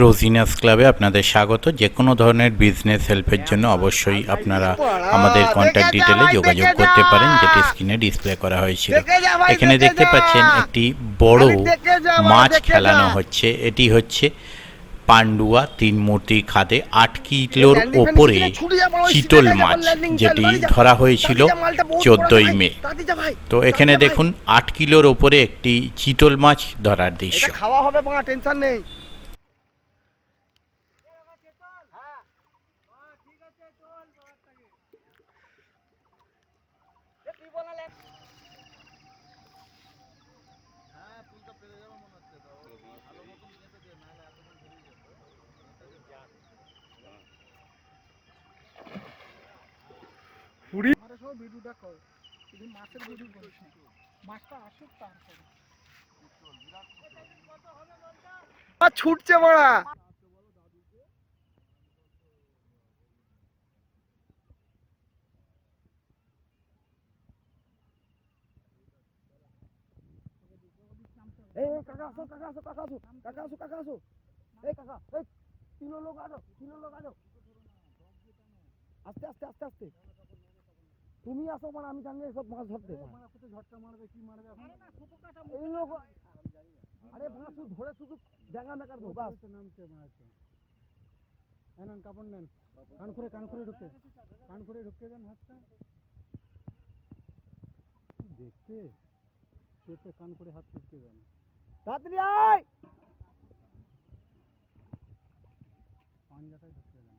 রোজিনাস ক্লাবে আপনাদের স্বাগত। যে কোনো ধরনের বিজনেস হেল্পের জন্য অবশ্যই আপনারা আমাদের কন্ট্যাক্ট ডিটেলে যোগাযোগ করতে পারেন, যেটি স্ক্রিনে ডিসপ্লে করা হয়েছিল। এখানে দেখতে পাচ্ছেন একটি বড় মাছ খেলানো হচ্ছে। এটি হচ্ছে পান্ডুয়া তিন মূর্তি খাদে আট কিলোর ওপরে চিতল মাছ যেটি ধরা হয়েছিল চোদ্দই মে। তো এখানে দেখুন, আট কিলোর ওপরে একটি চিতল মাছ ধরার দৃশ্য। খাওয়া হবে টেনশন নেই। মাছ ছুটছে মারা। এই এই, কাকা আসো কাকা আসো কাকা আসো কাকা আসো কাকা আসো। এই কাকা এই তিনো লোক আসো লোক আসো আস্তে আস্তে আস্তে আস্তে। তুমি আসো মানে আমি জানি সব মাছ ধরতে। ঝটকা মারবে কি মারবে এই লোক আরে মাছ শুধু ধরে শুধু জায়গা মেকার দো বাস। নামছে মাছ। নেন কাপড় নেন। কান করে কান করে ঢুকে কান করে ঢুকে দেন হাতটা। দেখতে পেটে কান করে হাত ঢুকে দেন। তাড়াতাড়ি আয়! পাঞ্জাটাই ঢুকে দেন।